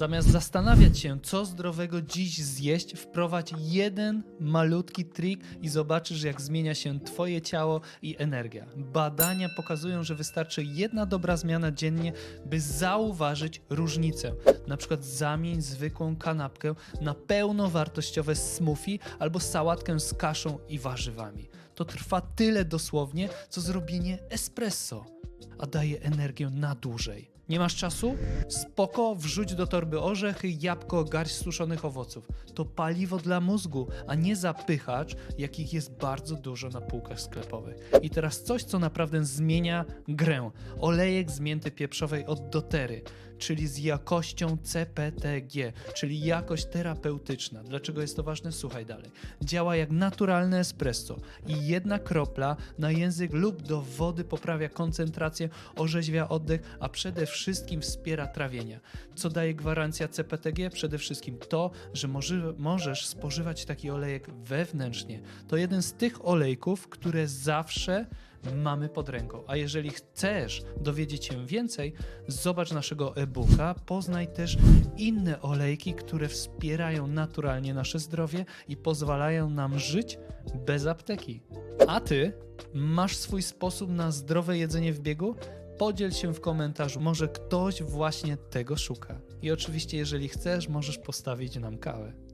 Zamiast zastanawiać się, co zdrowego dziś zjeść, wprowadź jeden malutki trik i zobaczysz, jak zmienia się Twoje ciało i energia. Badania pokazują, że wystarczy jedna dobra zmiana dziennie, by zauważyć różnicę. Na przykład zamień zwykłą kanapkę na pełnowartościowe smoothie albo sałatkę z kaszą i warzywami. To trwa tyle dosłownie, co zrobienie espresso, a daje energię na dłużej. Nie masz czasu? Spoko, wrzuć do torby orzechy, jabłko, garść suszonych owoców. To paliwo dla mózgu, a nie zapychacz, jakich jest bardzo dużo na półkach sklepowych. I teraz coś, co naprawdę zmienia grę. Olejek z mięty pieprzowej od dotery, czyli z jakością CPTG, czyli jakość terapeutyczna. Dlaczego jest to ważne? Słuchaj dalej. Działa jak naturalne espresso i jedna kropla na język lub do wody poprawia koncentrację, orzeźwia oddech, a przede wszystkim wspiera trawienie. Co daje gwarancja CPTG? Przede wszystkim to, że może, możesz spożywać taki olejek wewnętrznie. To jeden z tych olejków, które zawsze mamy pod ręką. A jeżeli chcesz dowiedzieć się więcej, zobacz naszego e-booka, poznaj też inne olejki, które wspierają naturalnie nasze zdrowie i pozwalają nam żyć bez apteki. A ty masz swój sposób na zdrowe jedzenie w biegu? Podziel się w komentarzu, może ktoś właśnie tego szuka. I oczywiście, jeżeli chcesz, możesz postawić nam kawę.